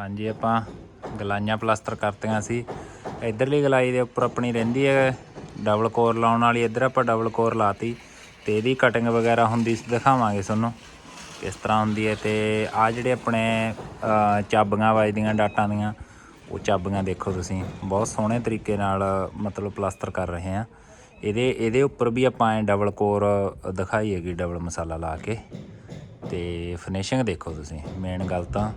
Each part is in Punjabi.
ਹਾਂਜੀ ਆਪਾਂ ਗਲਾਈਆਂ ਪਲਾਸਟਰ ਕਰਤੀਆਂ ਸੀ। ਇਧਰਲੀ ਗਲਾਈ ਦੇ ਉੱਪਰ ਆਪਣੀ ਰਹਿੰਦੀ ਹੈ ਡਬਲ ਕੋਰ ਲਾਉਣ ਵਾਲੀ। ਇੱਧਰ ਆਪਾਂ ਡਬਲ ਕੋਰ ਲਾਤੀ ਤੇ ਇਹਦੀ ਕਟਿੰਗ ਵਗੈਰਾ ਹੁੰਦੀ ਸੀ ਦਿਖਾਵਾਂਗੇ ਤੁਹਾਨੂੰ ਕਿਸ ਤਰ੍ਹਾਂ ਹੁੰਦੀ ਹੈ। ਤੇ ਆ ਜਿਹੜੇ ਆਪਣੇ ਅ, ਚਾਬੀਆਂ ਵੱਜਦੀਆਂ ਡਾਟਾਂ ਦੀਆਂ ਉਹ ਚਾਬੀਆਂ ਦੇਖੋ ਤੁਸੀਂ। ਬਹੁਤ ਸੋਹਣੇ ਤਰੀਕੇ ਨਾਲ ਮਤਲਬ ਪਲਾਸਟਰ ਕਰ ਰਹੇ ਆ ਇਹਦੇ ਇਹਦੇ ਉੱਪਰ ਵੀ ਆਪਾਂ ਐ ਡਬਲ ਕੋਰ ਦਿਖਾਈ ਹੈਗੀ ਡਬਲ ਮਸਾਲਾ ਲਾ ਕੇ। ਤੇ ਫਿਨਿਸ਼ਿੰਗ ਦੇਖੋ ਤੁਸੀਂ ਮੇਨ ਗੱਲ ਤਾਂ।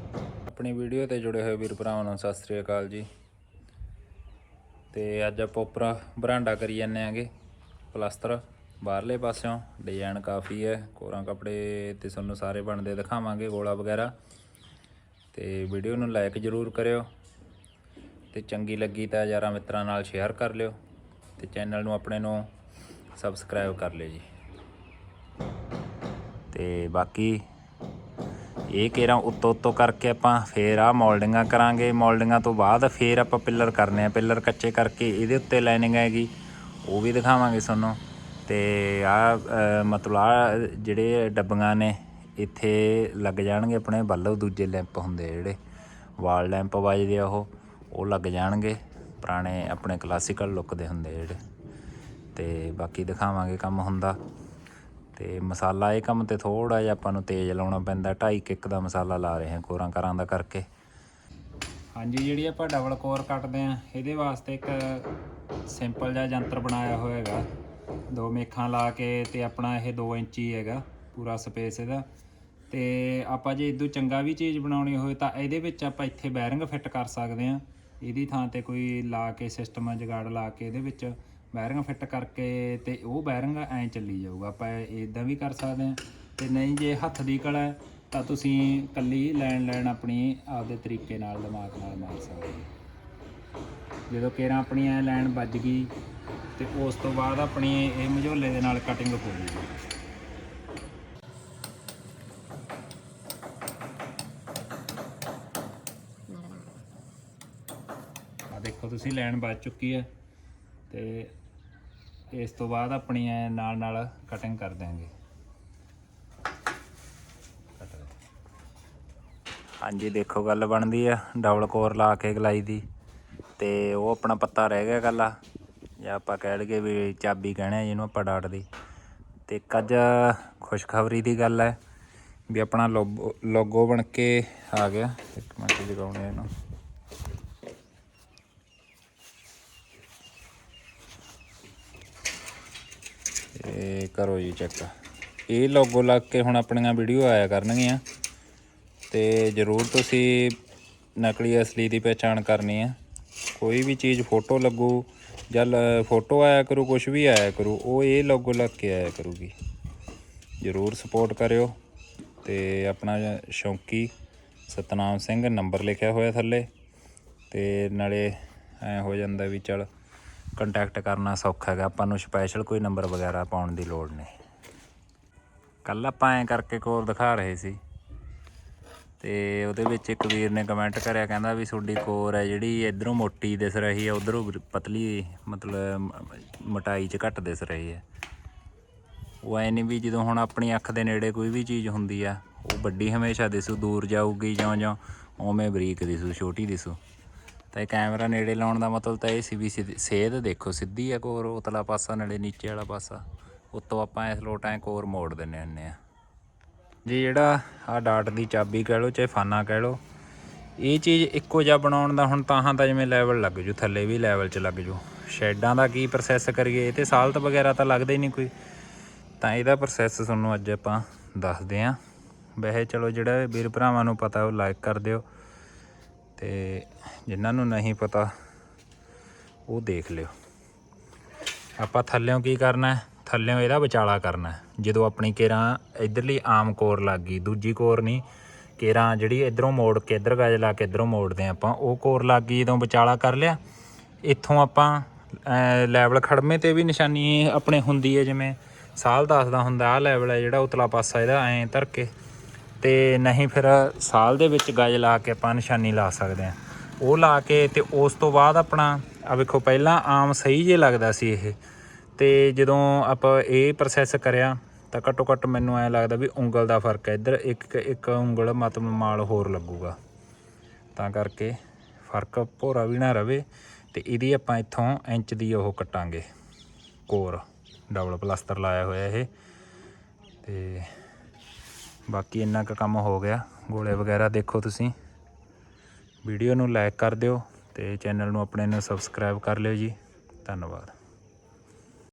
ਆਪਣੀ ਵੀਡੀਓ ਤੇ ਜੁੜੇ ਹੋਏ ਵੀਰ ਭਰਾਵਾਂ ਨੂੰ ਸਤਿ ਸ੍ਰੀ ਅਕਾਲ ਜੀ। ਤੇ ਅੱਜ ਆਪਾਂ ਉੱਪਰ ਬਰਾਂਡਾ ਕਰੀ ਜਾਂਦੇ ਆਂਗੇ ਪਲਾਸਟਰ ਬਾਹਰਲੇ ਪਾਸਿਓਂ ਡਿਜ਼ਾਈਨ ਕਾਫੀ ਹੈ, ਕੋਰਾਂ ਕੱਪੜੇ ਤੇ ਤੁਹਾਨੂੰ ਸਾਰੇ ਬਣਦੇ ਦਿਖਾਵਾਂਗੇ, ਗੋਲਾ ਵਗੈਰਾ। ਤੇ ਵੀਡੀਓ ਨੂੰ ਲਾਈਕ ਜ਼ਰੂਰ ਕਰਿਓ ਤੇ ਚੰਗੀ ਲੱਗੀ ਤਾਂ ਯਾਰਾਂ ਮਿੱਤਰਾਂ ਨਾਲ ਸ਼ੇਅਰ ਕਰ ਲਿਓ ਤੇ ਚੈਨਲ ਨੂੰ ਆਪਣੇ ਨੂੰ ਸਬਸਕ੍ਰਾਈਬ ਕਰ ਲਿਓ ਜੀ। ਤੇ ਬਾਕੀ ਇਹ ਕੇਰਾਂ ਉੱਤੋਂ ਉੱਤੋਂ ਕਰਕੇ ਆਪਾਂ ਫੇਰ ਆ ਮੋਲਡਿੰਗਾਂ ਕਰਾਂਗੇ। ਮੋਲਡਿੰਗਾਂ ਤੋਂ ਬਾਅਦ ਫੇਰ ਆਪਾਂ ਪਿੱਲਰ ਕਰਨੇ ਆ। ਪਿੱਲਰ ਕੱਚੇ ਕਰਕੇ ਇਹਦੇ ਉੱਤੇ ਲਾਈਨਿੰਗ ਹੈਗੀ। ਉਹ ਵੀ ਦਿਖਾਵਾਂਗੇ ਤੁਹਾਨੂੰ। ਤੇ ਆ ਮਤਲਬ ਆ ਜਿਹੜੇ ਡੱਬੀਆਂ ਨੇ, ਇੱਥੇ ਲੱਗ ਜਾਣਗੇ ਆਪਣੇ ਬੱਲਬ ਦੂਜੇ ਲੈਂਪ ਹੁੰਦੇ ਆ ਜਿਹੜੇ। ਵਾਲ ਲੈਂਪ ਵੱਜਦੇ ਆ ਉਹ। ਉਹ ਲੱਗ ਜਾਣਗੇ। ਪੁਰਾਣੇ ਆਪਣੇ ਕਲਾਸੀਕਲ ਲੁੱਕ ਦੇ ਹੁੰਦੇ ਜਿਹੜੇ। ਤੇ ਬਾਕੀ ਦਿਖਾਵਾਂਗੇ ਕੰਮ ਹੁੰਦਾ। ਤੇ ਮਸਾਲਾ ਇਹ ਕੰਮ ਤੇ ਥੋੜਾ ਜਿਹਾ ਆਪਾਂ ਨੂੰ ਤੇਜ਼ ਲਾਉਣਾ ਪੈਂਦਾ 2.5 ਕਿੱਕ ਦਾ ਮਸਾਲਾ ਲਾ ਰਹੇ ਹਾਂ ਕੋਰਾਂ ਕਰਾਂ ਦਾ ਕਰਕੇ। ਹਾਂਜੀ, ਜਿਹੜੀ ਆਪਾਂ ਡਬਲ ਕੋਰ ਕੱਟਦੇ ਆ ਇਹਦੇ ਵਾਸਤੇ ਇੱਕ ਸਿੰਪਲ ਜਿਹਾ ਯੰਤਰ ਬਣਾਇਆ ਹੋਇਆ ਹੈਗਾ। ਦੋ ਮੇਖਾਂ ਲਾ ਕੇ ਤੇ ਆਪਣਾ ਇਹ 2 ਇੰਚੀ ਹੈਗਾ, ਪੂਰਾ ਸਪੇਸ ਇਹਦਾ। ਤੇ ਆਪਾਂ ਜੇ ਇਦੋਂ ਚੰਗਾ ਵੀ ਚੀਜ਼ ਬਣਾਉਣੀ ਹੋਵੇ ਤਾਂ ਇਹਦੇ ਵਿੱਚ ਆਪਾਂ ਇੱਥੇ ਬੈਰਿੰਗ ਫਿੱਟ ਕਰ ਸਕਦੇ ਆ ਇਹਦੀ ਥਾਂ ਤੇ ਕੋਈ ਲਾ ਕੇ ਸਿਸਟਮ ਜਗਾੜ ਲਾ ਕੇ ਇਹਦੇ ਵਿੱਚ। ਬੈਰਿੰਗ ਫਿੱਟ ਕਰਕੇ ਤੇ ਉਹ ਬੈਰਿੰਗ ਐਂ ਚੱਲੀ ਜਾਊਗਾ। ਆਪਾਂ ਇਦਾਂ ਵੀ ਕਰ ਸਕਦੇ ਆ ਤੇ ਨਹੀਂ ਜੇ ਹੱਥ ਦੀ ਕਲਾ ਤਾਂ ਤੁਸੀਂ ਕੱਲੀ ਲੈਣ ਲੈਣ ਆਪਣੀ ਆਪਦੇ ਤਰੀਕੇ ਨਾਲ ਦਿਮਾਗ ਨਾਲ ਮਾਰ ਸਕਦੇ ਹੋ। ਜਦੋਂ ਕੇਰਾਂ ਆਪਣੀ ਐ ਲਾਈਨ ਵੱਜ ਗਈ, ਤੇ ਉਸ ਤੋਂ ਬਾਅਦ ਆਪਣੀ ਇਹ ਮਝੋਲੇ ਦੇ ਨਾਲ ਕਟਿੰਗ ਹੋ ਜੂਗੀ ਦੇਖੋ, ਤੁਸੀਂ ਲਾਈਨ ਬਚ ਚੁੱਕੀ ਹੈ ਤੇ ਇਸ ਤੋਂ ਬਾਅਦ ਆਪਣੀ ਐ ਨਾਲ ਨਾਲ ਕਟਿੰਗ ਕਰ ਦਿਆਂਗੇ। ਹਾਂਜੀ, ਦੇਖੋ ਗੱਲ ਬਣਦੀ ਆ, ਡਬਲ ਕੋਰ ਲਾ ਕੇ ਗਲਾਈ ਦੀ। ਤੇ ਉਹ ਆਪਣਾ ਪੱਤਾ ਰਹਿ ਗਿਆ ਗੱਲਾ ਜਾਂ ਆਪਾਂ ਕਹਿ ਲਈਏ ਵੀ ਚਾਬੀ ਕਹਿੰਦੇ ਆ ਜਿਹਨੂੰ ਆਪਾਂ ਡਾਟ ਦੀ। ਤੇ ਇੱਕ ਅੱਜ ਖੁਸ਼ਖਬਰੀ ਦੀ ਗੱਲ ਹੈ ਵੀ ਆਪਣਾ ਲੋਗੋ ਲੋਗੋ ਬਣ ਕੇ ਆ ਗਿਆ। ਇੱਕ ਮਿੰਟ ਜਗਾਉਣੇ ਇਹਨੂੰ। ਇਹ ਕਰੋ ਜੀ ਚੈੱਕ ਇਹ ਲੋਗੋ ਲੱਗ ਕੇ ਹੁਣ ਆਪਣੀਆਂ ਵੀਡੀਓ ਆਇਆ ਕਰਨਗੀਆਂ। ਤੇ ਜ਼ਰੂਰ ਤੁਸੀਂ ਨਕਲੀ ਅਸਲੀ ਦੀ ਪਛਾਣ ਕਰਨੀ ਹੈ ਕੋਈ ਵੀ ਚੀਜ਼ ਫੋਟੋ ਲੱਗੂ ਜਾਂ ਲ- ਫੋਟੋ ਆਇਆ ਕਰੂ ਕੁਝ ਵੀ ਆਇਆ ਕਰੂ, ਉਹ ਇਹ ਲੋਗੋ ਲੱਗ ਕੇ ਆਇਆ ਕਰੂਗੀ। ਜ਼ਰੂਰ ਸਪੋਰਟ ਕਰਿਓ। ਤੇ ਆਪਣਾ ਸ਼ੌਂਕੀ ਸਤਨਾਮ ਸਿੰਘ ਨੰਬਰ ਲਿਖਿਆ ਹੋਇਆ ਥੱਲੇ। ਤੇ ਨਾਲੇ ਐ ਹੋ ਜਾਂਦਾ ਵੀ ਚਲ ਕੰਟੈਕਟ ਕਰਨਾ ਸੌਖਾ ਹੈਗਾ। ਆਪਾਂ ਨੂੰ ਸਪੈਸ਼ਲ ਕੋਈ ਨੰਬਰ ਵਗੈਰਾ ਪਾਉਣ ਦੀ ਲੋੜ ਨਹੀਂ। ਕੱਲ ਆਪਾਂ ਐਂ ਕਰਕੇ ਕੋਰ ਦਿਖਾ ਰਹੇ ਸੀ। ਤੇ ਉਹਦੇ ਵਿੱਚ ਇੱਕ ਵੀਰ ਨੇ ਕਮੈਂਟ ਕਰਿਆ, ਕਹਿੰਦਾ ਵੀ ਤੁਹਾਡੀ ਕੋਰ ਹੈ ਜਿਹੜੀ ਇਧਰੋਂ ਮੋਟੀ ਦਿਸ ਰਹੀ ਹੈ, ਉਧਰੋਂ ਪਤਲੀ, ਮਤਲਬ ਮਟਾਈ 'ਚ ਘੱਟ ਦਿਸ ਰਹੀ ਹੈ। ਉਹ ਐ ਨਹੀਂ ਵੀ ਜਦੋਂ ਹੁਣ ਆਪਣੀ ਅੱਖ ਦੇ ਨੇੜੇ ਕੋਈ ਵੀ ਚੀਜ਼ ਹੁੰਦੀ ਆ, ਉਹ ਵੱਡੀ ਹਮੇਸ਼ਾ ਦਿਸੂ, ਦੂਰ ਜਾਊਗੀ, ਜਿਉਂ-ਜਿਉਂ ਉਵੇਂ ਬਰੀਕ ਦਿਸੂ, ਛੋਟੀ ਦਿਸੂ। ਤਾਂ ਇਹ ਕੈਮਰਾ ਨੇੜੇ ਲਾਉਣ ਦਾ ਮਤਲਬ ਤਾਂ ਇਹ ਸੀ ਵੀ ਸਿੱਧ- ਸੇਧ ਦੇਖੋ, ਸਿੱਧੀ ਆ ਕੋਰ, ਉਤਲਾ ਪਾਸਾ ਨਾਲੇ ਨੀਚੇ ਵਾਲਾ ਪਾਸਾ। ਉੱਤੋਂ ਆਪਾਂ ਇਸ ਲੋਟ ਐ ਕੋਰ ਮੋੜ ਦਿੰਨੇ ਹੁੰਨੇ ਆ। ਜੀ ਜਿਹੜਾ ਆ ਡਾਟ ਦੀ ਚਾਬੀ ਕਹਿ ਲਓ ਚਾਹੇ ਫਾਨਾ ਕਹਿ ਲਓ, ਇਹ ਚੀਜ਼ ਇੱਕੋ ਜਿਹਾ ਬਣਾਉਣ ਦਾ ਹੁਣ ਤਾਹਾਂ ਤਾਂ ਜਿਵੇਂ ਲੈਵਲ ਲੱਗ ਜੂ, ਥੱਲੇ ਵੀ ਲੈਵਲ 'ਚ ਲੱਗ ਜੂ। ਸ਼ੈਡਾਂ ਦਾ ਕੀ ਪ੍ਰੋਸੈਸ ਕਰੀਏ? ਇਹ ਤੇ ਸਾਲਟ ਵਗੈਰਾ ਤਾਂ ਲੱਗਦਾ ਹੀ ਨਹੀਂ ਕੋਈ। ਤਾਂ ਇਹਦਾ ਪ੍ਰੋਸੈਸ ਤੁਹਾਨੂੰ ਅੱਜ ਆਪਾਂ ਦੱਸਦੇ ਆਂ। ਵੈਸੇ ਚਲੋ ਜਿਹੜਾ ਵੀਰ ਭਰਾਵਾਂ ਨੂੰ ਪਤਾ, ਉਹ ਲਾਈਕ ਕਰ ਦਿਓ। ਤੇ ਜਿਨ੍ਹਾਂ ਨੂੰ ਨਹੀਂ ਪਤਾ, ਉਹ ਦੇਖ ਲਿਓ। ਆਪਾਂ ਥੱਲਿਓਂ ਕੀ ਕਰਨਾ ਹੈ? ਥੱਲਿਓਂ ਇਹਦਾ ਵਿਚਾਲਾ ਕਰਨਾ ਜਦੋਂ ਆਪਣੀ ਕੇਰਾਂ ਇਧਰਲੀ ਆਮ ਕੋਰ ਲੱਗ ਗਈ, ਦੂਜੀ ਕੋਰ ਨਹੀਂ, ਕੇਰਾਂ ਜਿਹੜੀ ਇਧਰੋਂ ਮੋੜ ਕੇ, ਇਧਰ ਗਾਜ ਲਾ ਕੇ ਇਧਰੋਂ ਮੋੜਦੇ ਆਪਾਂ, ਉਹ ਕੋਰ ਲੱਗ ਗਈ, ਜਦੋਂ ਵਿਚਾਲਾ ਕਰ ਲਿਆ, ਇੱਥੋਂ ਆਪਾਂ ਲੈਵਲ ਖੜਮੇ ਤੇ ਵੀ ਨਿਸ਼ਾਨੀ ਆਪਣੇ ਹੁੰਦੀ ਹੈ, ਜਿਵੇਂ ਸਾਲ ਦੱਸਦਾ ਹੁੰਦਾ, ਆਹ ਲੈਵਲ ਹੈ ਜਿਹੜਾ ਉਤਲਾ ਪਾਸਾ ਇਹਦਾ, ਐਂ ਧਰ ਕੇ। ਤੇ ਨਹੀਂ ਫਿਰ ਸਾਲ ਦੇ ਵਿੱਚ ਗਜ ਲਾ ਕੇ ਆਪਾਂ ਨਿਸ਼ਾਨੀ ਲਾ ਸਕਦੇ ਹਾਂ। ਉਹ ਲਾ ਕੇ ਤੇ ਉਸ ਤੋਂ ਬਾਅਦ ਆਪਣਾ ਆ ਵੇਖੋ ਪਹਿਲਾਂ ਆਮ ਸਹੀ ਜੇ ਲੱਗਦਾ ਸੀ ਇਹ। ਤੇ ਜਦੋਂ ਆਪਾਂ ਇਹ ਪ੍ਰੋਸੈਸ ਕਰਿਆ ਤਾਂ ਘੱਟੋ ਘੱਟ ਮੈਨੂੰ ਐ ਲੱਗਦਾ ਵੀ ਉਂਗਲ ਦਾ ਫ਼ਰਕ ਹੈ। ਇੱਧਰ ਇੱਕ ਇੱਕ ਉਂਗਲ ਮਤਲਬ ਮਾਲ ਹੋਰ ਲੱਗੂਗਾ। ਤਾਂ ਕਰਕੇ ਫ਼ਰਕ ਭੋਰਾ ਵੀ ਨਾ ਰਵੇ ਤੇ ਇਹਦੀ ਆਪਾਂ ਇੱਥੋਂ ਇੰਚ ਦੀ ਉਹ ਕੱਟਾਂਗੇ। ਕੋਰ ਡਬਲ ਪਲਾਸਟਰ ਲਾਇਆ ਹੋਇਆ ਇਹ। ਤੇ ਬਾਕੀ ਇੰਨਾ ਕੁ ਕੰਮ ਹੋ ਗਿਆ। ਗੋਲੇ ਵਗੈਰਾ ਦੇਖੋ ਤੁਸੀਂ। ਵੀਡੀਓ ਨੂੰ ਲਾਈਕ ਕਰ ਦਿਓ ਤੇ ਚੈਨਲ ਨੂੰ ਆਪਣੇ ਨੂੰ ਸਬਸਕ੍ਰਾਈਬ ਕਰ ਲਿਓ ਜੀ। ਧੰਨਵਾਦ।